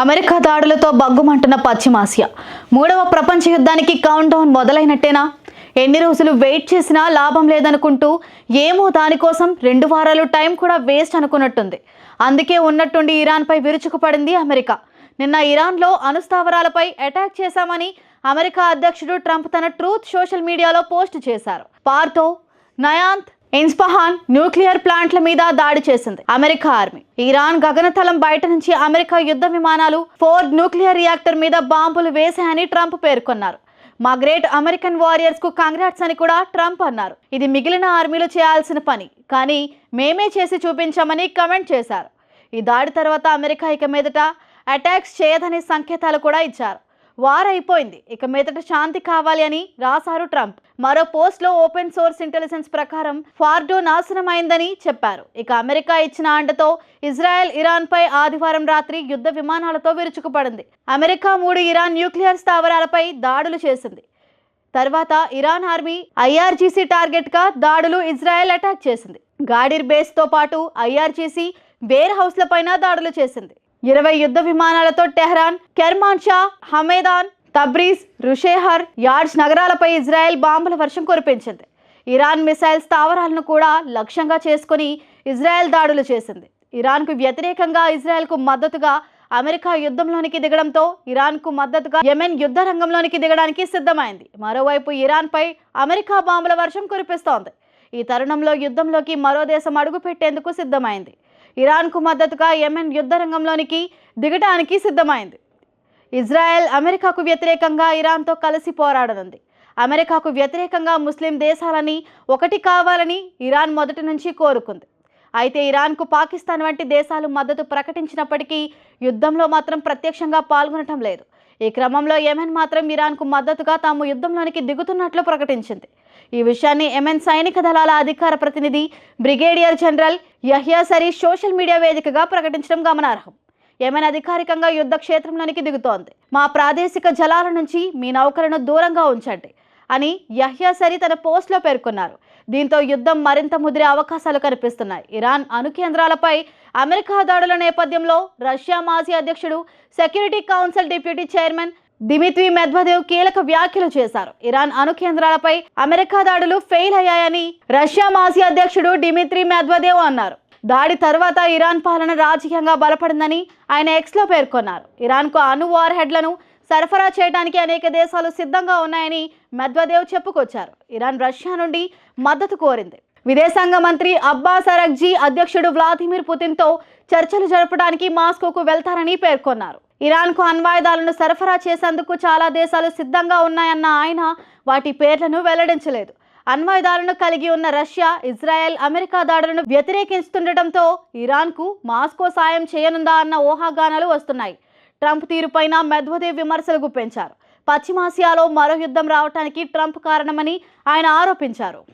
America దాడులతో బగ్గుమంటున్న పశ్చిమాసియా మూడవ ప్రపంచ యుద్ధానికి కౌంట్ డౌన్ మొదలైనట్టేనా? ఎన్ని రోజులు వెయిట్ చేసినా లాభం లేదనుకుంటూ ఏమో దానికోసం రెండు వారాలు టైం కూడా వేస్ట్ అనుకున్నట్టుంది. అందుకే ఉన్నట్టుండి ఇరాన్పై విరుచుకుపడింది అమెరికా. నిన్న ఇరాన్లో అణుస్థావరాలపై అటాక్ చేశామని అమెరికా అధ్యక్షుడు ట్రంప్ తన ట్రూత్ సోషల్ మీడియాలో పోస్ట్ చేశారు. పార్తో నయాంత్ ఇన్స్పహాన్ న్యూక్లియర్ ప్లాంట్ల మీద దాడి చేసింది. America army. ఇరాన్ గగనతలం బయట నుంచి అమెరికా యుద్ధ విమానాలు ఫోర్డ్ న్యూక్లియర్ రియాక్టర్ మీద బాంబులు వేశాయని ట్రంప్ పేర్కొన్నారు. మా గ్రేట్ అమెరికన్ వారియర్స్కు కాంగ్రాట్స్ అని కూడా ట్రంప్ అన్నారు. ఇది మిగిలిన ఆర్మీలు చేయాల్సిన పని. కానీ మేమే చేసి చూపించామని కమెంట్ చేశారు. ఈ దాడి తర్వాత అమెరికా ఇక మీదట అటాక్స్ చేయదనే సంకేతాలు కూడా ఇచ్చారు. వారైపోయింది ఇక మీదట శాంతి కావాలి అని రాశారు ట్రంప్. మరో పోస్ట్లో ఓపెన్ సోర్స్ ఇంటెలిజెన్స్ ప్రకారం ఫార్డో నాశనమైందని చెప్పారు. ఇక అమెరికా ఇచ్చిన అండతో ఇజ్రాయెల్ ఇరాన్పై ఆదివారం రాత్రి యుద్ధ విమానాలతో విరుచుకుపడింది. అమెరికా మూడు ఇరాన్ న్యూక్లియర్ స్థావరాలపై దాడులు చేసింది. తర్వాత ఇరాన్ ఆర్మీ ఐఆర్జీసీ టార్గెట్గా దాడులు ఇజ్రాయెల్ అటాక్ చేసింది. గాడిర్ బేస్తో పాటు ఐఆర్జీసీ వేర్ హౌస్లపైన దాడులు చేసింది. ఇరవై యుద్ధ విమానాలతో Tehran Kermanshah Hamedan Tabriz Bushehr yards నగరాలపై ఇజ్రాయెల్ బాంబుల వర్షం కురిపించింది. ఇరాన్ మిసైల్ స్థావరాలను కూడా లక్ష్యంగా చేసుకుని ఇజ్రాయెల్ దాడులు చేసింది. ఇరాన్కు వ్యతిరేకంగా ఇజ్రాయెల్కు మద్దతుగా అమెరికా యుద్ధంలోనికి దిగడంతో ఇరాన్కు మద్దతుగా యెమెన్ యుద్ధ రంగంలోనికి దిగడానికి సిద్ధమైంది. మరోవైపు ఇరాన్పై అమెరికా బాంబుల వర్షం కురిపిస్తోంది. ఈ తరుణంలో యుద్ధంలోకి మరో దేశం అడుగు పెట్టేందుకు సిద్ధమైంది. ఇరాన్కు మద్దతుగా యెమెన్ యుద్ధ రంగంలోనికి దిగటానికి సిద్ధమైంది. ఇజ్రాయెల్ అమెరికాకు వ్యతిరేకంగా ఇరాన్తో కలిసి పోరాడనుంది. అమెరికాకు వ్యతిరేకంగా ముస్లిం దేశాలని ఒకటి కావాలని ఇరాన్ మొదటి నుంచి కోరుకుంది. అయితే ఇరాన్కు పాకిస్తాన్ వంటి దేశాలు మద్దతు ప్రకటించినప్పటికీ యుద్ధంలో మాత్రం ప్రత్యక్షంగా పాల్గొనటం లేదు. ఈ క్రమంలో యెమెన్ మాత్రం ఇరాన్కు మద్దతుగా తాము యుద్ధంలోనికి దిగుతున్నట్లు ప్రకటించింది. ఈ విషయాన్ని యెమెన్ సైనిక దళాల అధికార ప్రతినిధి brigadier general Yahya Saree social media వేదికగా ప్రకటించడం గమనార్హం. యెమెన్ అధికారికంగా యుద్ధ క్షేత్రంలోనికి దిగుతోంది. మా ప్రాదేశిక జలాల నుంచి మీ నౌకలను దూరంగా ఉంచండి. అని యహ్యాసరి తన పోస్ట్లో పేర్కొన్నారు. దీంతో యుద్ధం మరింత ముదిరే అవకాశాలు కనిపిస్తున్నాయి. ఇరాన్ అణు కేంద్రాలపై అమెరికా దాడుల నేపథ్యంలో రష్యా మాజీ అధ్యక్షుడు security council deputy chairman Dmitry Medvedev కీలక వ్యాఖ్యలు చేశారు. ఇరాన్ అణు కేంద్రాలపై అమెరికా దాడులు ఫెయిల్ అయ్యాయని రష్యా మాజీ అధ్యక్షుడు డిమిత్రి మెద్వదేవ్ అన్నారు. దాడి తర్వాత ఇరాన్ పాలన రాజకీయంగా బలపడిందని ఆయన ఎక్స్లో పేర్కొన్నారు. ఇరాన్కు అణు వార్ హెడ్లను సరఫరా చేయడానికి అనేక దేశాలు సిద్ధంగా ఉన్నాయని మెద్వదేవ్ చెప్పుకొచ్చారు. ఇరాన్ రష్యా నుండి మద్దతు కోరింది. విదేశాంగ మంత్రి అబ్బాస్ అరగ్జీ అధ్యక్షుడు వ్లాదిమిర్ పుతిన్తో చర్చలు జరపడానికి మాస్కోకు వెళ్తారని పేర్కొన్నారు. ఇరాన్కు అణ్వాయుధాలను సరఫరా చేసేందుకు చాలా దేశాలు సిద్ధంగా ఉన్నాయన్న ఆయన వాటి పేర్లను వెల్లడించలేదు. అణ్వాయుధాలను కలిగి ఉన్న రష్యా ఇజ్రాయెల్ అమెరికా దాడులను వ్యతిరేకిస్తుండటంతో ఇరాన్కు మాస్కో సాయం చేయనుందా అన్న ఊహాగానాలు వస్తున్నాయి. ట్రంప్ తీరుపైన మెద్వదేవ్ విమర్శలు గుప్పించారు పశ్చిమాసియాలో మరో యుద్ధం రావటానికి ట్రంప్ కారణమని ఆయన ఆరోపించారు.